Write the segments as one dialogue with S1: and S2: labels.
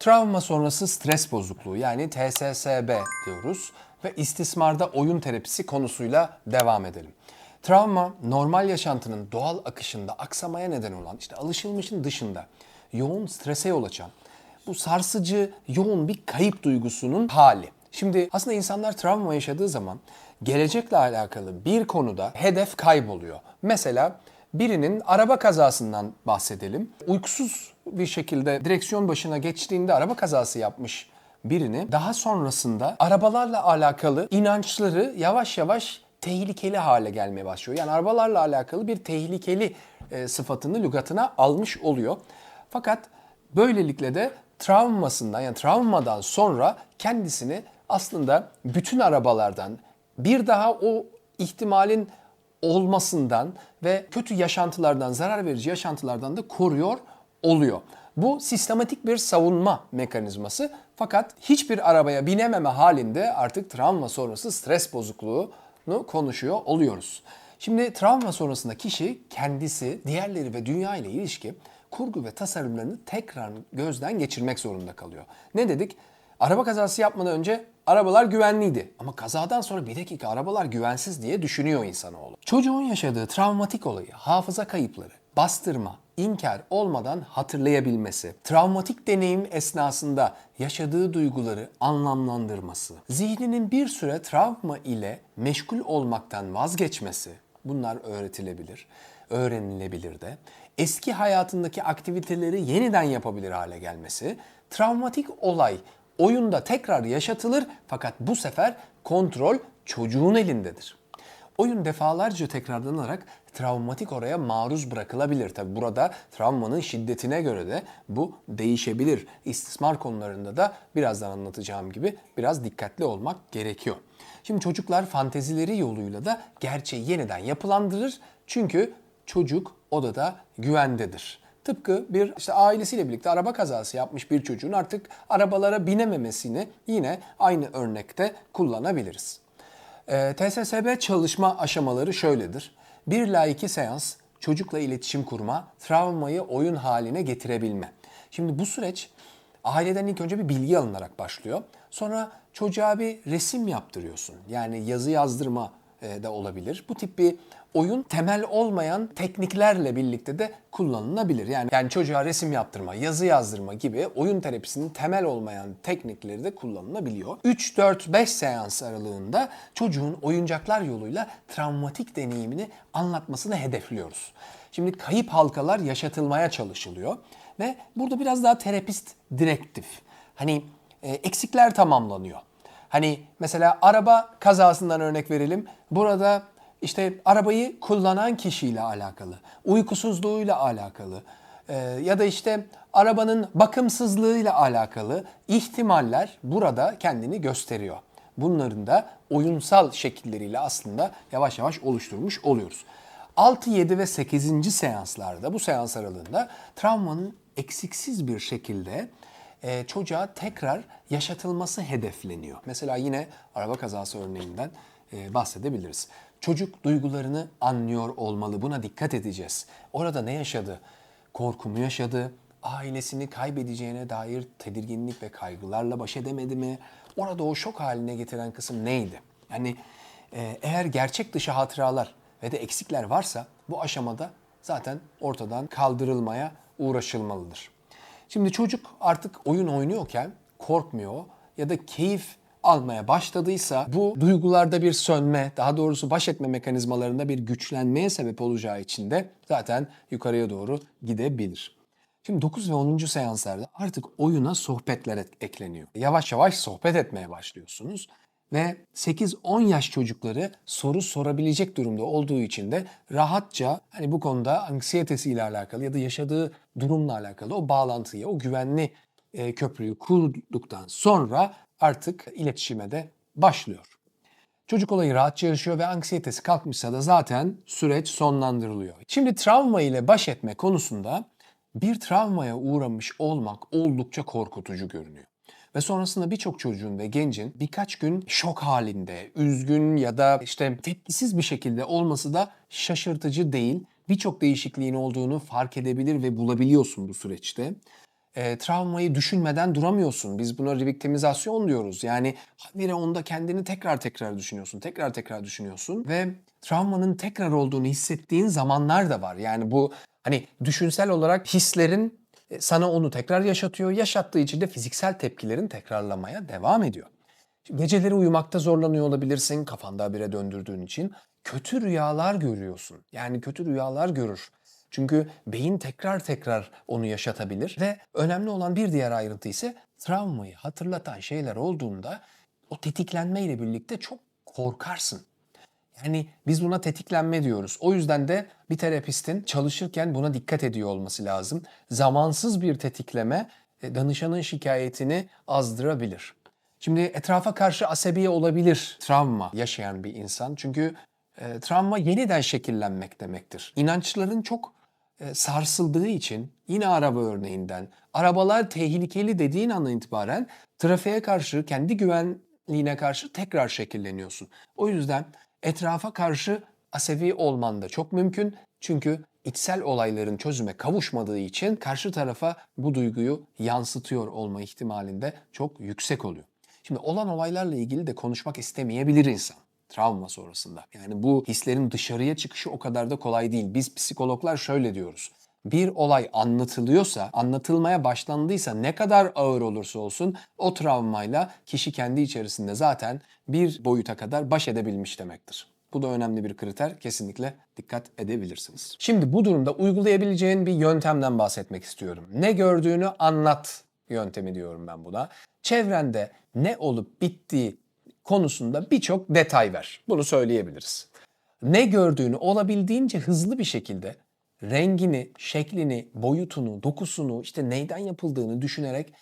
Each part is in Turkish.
S1: Travma sonrası stres bozukluğu yani TSSB diyoruz ve istismarda oyun terapisi konusuyla devam edelim. Travma normal yaşantının doğal akışında aksamaya neden olan işte alışılmışın dışında yoğun strese yol açan bu sarsıcı yoğun bir kayıp duygusunun hali. Şimdi aslında insanlar travma yaşadığı zaman gelecekle alakalı bir konuda hedef kayboluyor. Mesela birinin araba kazasından bahsedelim. Uykusuz bir şekilde direksiyon başına geçtiğinde araba kazası yapmış birini daha sonrasında arabalarla alakalı inançları yavaş yavaş tehlikeli hale gelmeye başlıyor. Yani arabalarla alakalı bir tehlikeli e, sıfatını lügatına almış oluyor. Fakat böylelikle de travmasından yani travmadan sonra kendisini aslında bütün arabalardan bir daha o ihtimalin olmasından ve kötü yaşantılardan, zarar verici yaşantılardan da koruyor oluyor. Bu sistematik bir savunma mekanizması fakat hiçbir arabaya binememe halinde artık travma sonrası stres bozukluğunu konuşuyor oluyoruz. Şimdi travma sonrasında kişi kendisi, diğerleri ve dünya ile ilişki kurgu ve tasarımlarını tekrar gözden geçirmek zorunda kalıyor. Ne dedik? Araba kazası yapmadan önce arabalar güvenliydi. Ama kazadan sonra bir dakika arabalar güvensiz diye düşünüyor insanoğlu. Çocuğun yaşadığı travmatik olayı, hafıza kayıpları, bastırma, inkar olmadan hatırlayabilmesi, travmatik deneyim esnasında yaşadığı duyguları anlamlandırması, zihninin bir süre travma ile meşgul olmaktan vazgeçmesi, bunlar öğretilebilir, öğrenilebilir de. Eski hayatındaki aktiviteleri yeniden yapabilir hale gelmesi, travmatik olay oyunda tekrar yaşatılır fakat bu sefer kontrol çocuğun elindedir. Oyun defalarca tekrarlanarak travmatik oraya maruz bırakılabilir. Tabi burada travmanın şiddetine göre de bu değişebilir. İstismar konularında da birazdan anlatacağım gibi biraz dikkatli olmak gerekiyor. Şimdi çocuklar fantezileri yoluyla da gerçeği yeniden yapılandırır. Çünkü çocuk odada güvendedir. Tıpkı bir işte ailesiyle birlikte araba kazası yapmış bir çocuğun artık arabalara binememesini yine aynı örnekte kullanabiliriz. Ee, TSSB çalışma aşamaları şöyledir. 1 ila 2 seans çocukla iletişim kurma, travmayı oyun haline getirebilme. Şimdi bu süreç aileden ilk önce bir bilgi alınarak başlıyor. Sonra çocuğa bir resim yaptırıyorsun. Yani yazı yazdırma e, da olabilir. Bu tip bir oyun temel olmayan tekniklerle birlikte de kullanılabilir. Yani yani çocuğa resim yaptırma, yazı yazdırma gibi oyun terapisinin temel olmayan teknikleri de kullanılabiliyor. 3 4 5 seans aralığında çocuğun oyuncaklar yoluyla travmatik deneyimini anlatmasını hedefliyoruz. Şimdi kayıp halkalar yaşatılmaya çalışılıyor ve burada biraz daha terapist direktif. Hani e, eksikler tamamlanıyor. Hani mesela araba kazasından örnek verelim. Burada işte arabayı kullanan kişiyle alakalı, uykusuzluğuyla alakalı e, ya da işte arabanın bakımsızlığıyla alakalı ihtimaller burada kendini gösteriyor. Bunların da oyunsal şekilleriyle aslında yavaş yavaş oluşturmuş oluyoruz. 6, 7 ve 8. seanslarda bu seans aralığında travmanın eksiksiz bir şekilde e, çocuğa tekrar yaşatılması hedefleniyor. Mesela yine araba kazası örneğinden bahsedebiliriz. Çocuk duygularını anlıyor olmalı. Buna dikkat edeceğiz. Orada ne yaşadı? Korku mu yaşadı? Ailesini kaybedeceğine dair tedirginlik ve kaygılarla baş edemedi mi? Orada o şok haline getiren kısım neydi? Yani e, eğer gerçek dışı hatıralar ve de eksikler varsa bu aşamada zaten ortadan kaldırılmaya uğraşılmalıdır. Şimdi çocuk artık oyun oynuyorken korkmuyor ya da keyif almaya başladıysa bu duygularda bir sönme, daha doğrusu baş etme mekanizmalarında bir güçlenmeye sebep olacağı için de zaten yukarıya doğru gidebilir. Şimdi 9 ve 10. seanslarda artık oyuna sohbetler et- ekleniyor. Yavaş yavaş sohbet etmeye başlıyorsunuz ve 8-10 yaş çocukları soru sorabilecek durumda olduğu için de rahatça hani bu konuda anksiyetesiyle alakalı ya da yaşadığı durumla alakalı o bağlantıyı, o güvenli e, köprüyü kurduktan sonra artık iletişime de başlıyor. Çocuk olayı rahatça yaşıyor ve anksiyetesi kalkmışsa da zaten süreç sonlandırılıyor. Şimdi travma ile baş etme konusunda bir travmaya uğramış olmak oldukça korkutucu görünüyor. Ve sonrasında birçok çocuğun ve gencin birkaç gün şok halinde, üzgün ya da işte tepkisiz bir şekilde olması da şaşırtıcı değil. Birçok değişikliğin olduğunu fark edebilir ve bulabiliyorsun bu süreçte. E, travmayı düşünmeden duramıyorsun. Biz buna revictimizasyon diyoruz. Yani habire onda kendini tekrar tekrar düşünüyorsun. Tekrar tekrar düşünüyorsun ve travmanın tekrar olduğunu hissettiğin zamanlar da var. Yani bu hani düşünsel olarak hislerin e, sana onu tekrar yaşatıyor. Yaşattığı için de fiziksel tepkilerin tekrarlamaya devam ediyor. Geceleri uyumakta zorlanıyor olabilirsin kafanda habire döndürdüğün için. Kötü rüyalar görüyorsun. Yani kötü rüyalar görür. Çünkü beyin tekrar tekrar onu yaşatabilir ve önemli olan bir diğer ayrıntı ise travmayı hatırlatan şeyler olduğunda o tetiklenmeyle birlikte çok korkarsın. Yani biz buna tetiklenme diyoruz. O yüzden de bir terapistin çalışırken buna dikkat ediyor olması lazım. Zamansız bir tetikleme e, danışanın şikayetini azdırabilir. Şimdi etrafa karşı asabi olabilir travma yaşayan bir insan. Çünkü e, travma yeniden şekillenmek demektir. İnançların çok sarsıldığı için yine araba örneğinden arabalar tehlikeli dediğin andan itibaren trafiğe karşı kendi güvenliğine karşı tekrar şekilleniyorsun. O yüzden etrafa karşı asabi olman da çok mümkün. Çünkü içsel olayların çözüme kavuşmadığı için karşı tarafa bu duyguyu yansıtıyor olma ihtimalinde çok yüksek oluyor. Şimdi olan olaylarla ilgili de konuşmak istemeyebilir insan travma sonrasında. Yani bu hislerin dışarıya çıkışı o kadar da kolay değil. Biz psikologlar şöyle diyoruz. Bir olay anlatılıyorsa, anlatılmaya başlandıysa ne kadar ağır olursa olsun o travmayla kişi kendi içerisinde zaten bir boyuta kadar baş edebilmiş demektir. Bu da önemli bir kriter. Kesinlikle dikkat edebilirsiniz. Şimdi bu durumda uygulayabileceğin bir yöntemden bahsetmek istiyorum. Ne gördüğünü anlat yöntemi diyorum ben buna. Çevrende ne olup bittiği konusunda birçok detay ver. Bunu söyleyebiliriz. Ne gördüğünü olabildiğince hızlı bir şekilde rengini, şeklini, boyutunu, dokusunu, işte neyden yapıldığını düşünerek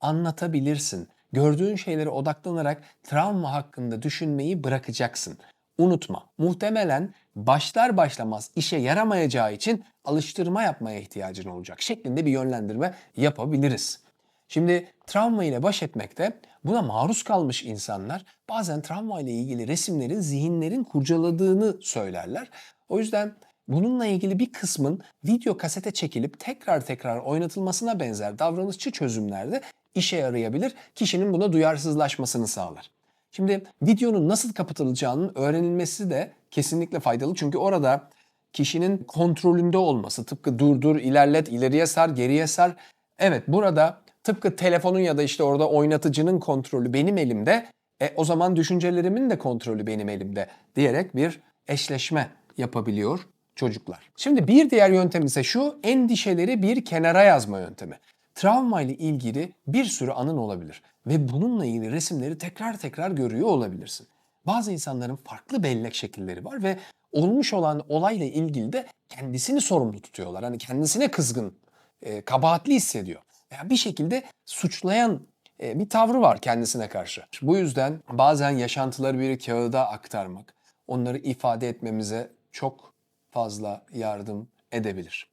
S1: anlatabilirsin. Gördüğün şeylere odaklanarak travma hakkında düşünmeyi bırakacaksın. Unutma, muhtemelen başlar başlamaz işe yaramayacağı için alıştırma yapmaya ihtiyacın olacak şeklinde bir yönlendirme yapabiliriz. Şimdi travma ile baş etmekte buna maruz kalmış insanlar bazen travma ile ilgili resimlerin zihinlerin kurcaladığını söylerler. O yüzden bununla ilgili bir kısmın video kasete çekilip tekrar tekrar oynatılmasına benzer davranışçı çözümlerde işe yarayabilir. Kişinin buna duyarsızlaşmasını sağlar. Şimdi videonun nasıl kapatılacağının öğrenilmesi de kesinlikle faydalı. Çünkü orada kişinin kontrolünde olması, tıpkı durdur, ilerlet, ileriye sar, geriye sar. Evet burada tıpkı telefonun ya da işte orada oynatıcının kontrolü benim elimde. E, o zaman düşüncelerimin de kontrolü benim elimde diyerek bir eşleşme yapabiliyor çocuklar. Şimdi bir diğer yöntem ise şu endişeleri bir kenara yazma yöntemi. Travma ile ilgili bir sürü anın olabilir ve bununla ilgili resimleri tekrar tekrar görüyor olabilirsin. Bazı insanların farklı bellek şekilleri var ve olmuş olan olayla ilgili de kendisini sorumlu tutuyorlar. Hani kendisine kızgın, e, kabahatli hissediyor. Veya bir şekilde suçlayan e, bir tavrı var kendisine karşı. Bu yüzden bazen yaşantıları bir kağıda aktarmak, onları ifade etmemize çok fazla yardım edebilir.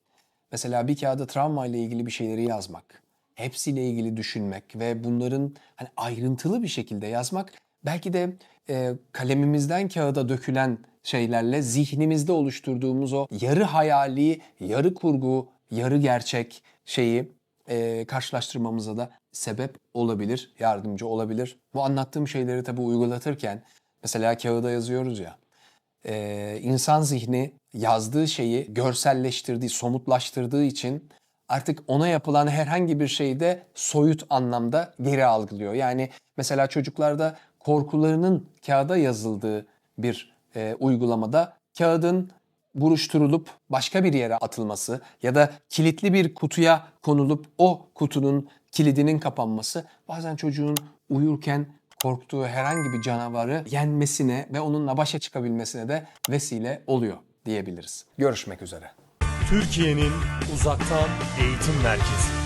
S1: Mesela bir kağıda travma ile ilgili bir şeyleri yazmak, hepsiyle ilgili düşünmek ve bunların hani ayrıntılı bir şekilde yazmak belki de e, kalemimizden kağıda dökülen şeylerle zihnimizde oluşturduğumuz o yarı hayali, yarı kurgu, yarı gerçek şeyi e, karşılaştırmamıza da sebep olabilir, yardımcı olabilir. Bu anlattığım şeyleri tabii uygulatırken mesela kağıda yazıyoruz ya e, insan zihni yazdığı şeyi görselleştirdiği, somutlaştırdığı için artık ona yapılan herhangi bir şeyi de soyut anlamda geri algılıyor. Yani mesela çocuklarda korkularının kağıda yazıldığı bir e, uygulamada kağıdın buruşturulup başka bir yere atılması ya da kilitli bir kutuya konulup o kutunun kilidinin kapanması bazen çocuğun uyurken korktuğu herhangi bir canavarı yenmesine ve onunla başa çıkabilmesine de vesile oluyor diyebiliriz. Görüşmek üzere.
S2: Türkiye'nin uzaktan eğitim merkezi.